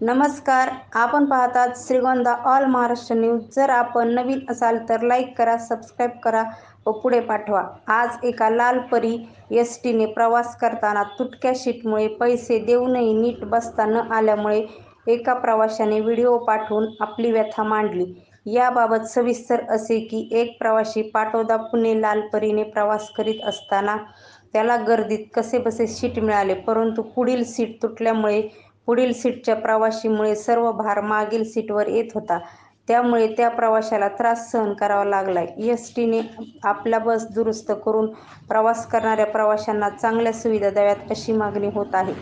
नमस्कार आपण पाहतात श्रीगोंदा ऑल महाराष्ट्र न्यूज. जर आपण नवीन असाल तर लाईक करा सबस्क्राईब करा व पुढे पाठवा. आज एका लाल परी एस टीने प्रवास करताना तुटक्या शीटमुळे पैसे देऊनही नीट बसता न आल्यामुळे एका प्रवाशाने व्हिडिओ पाठवून आपली व्यथा मांडली. याबाबत सविस्तर असे की एक प्रवासी पाटोदा पुणे लाल परीने प्रवास करीत असताना त्याला गर्दीत कसेबसे सीट मिळाले परंतु पुढील सीट तुटल्यामुळे पुढील सीटच्या प्रवाशीमुळे सर्व भार मागील सीटवर येत होता. त्यामुळे त्या प्रवाशाला त्रास सहन करावा लागलाय एस टीने आपल्या बस दुरुस्त करून प्रवास करणाऱ्या प्रवाशांना चांगल्या सुविधा द्याव्यात अशी मागणी होत आहे.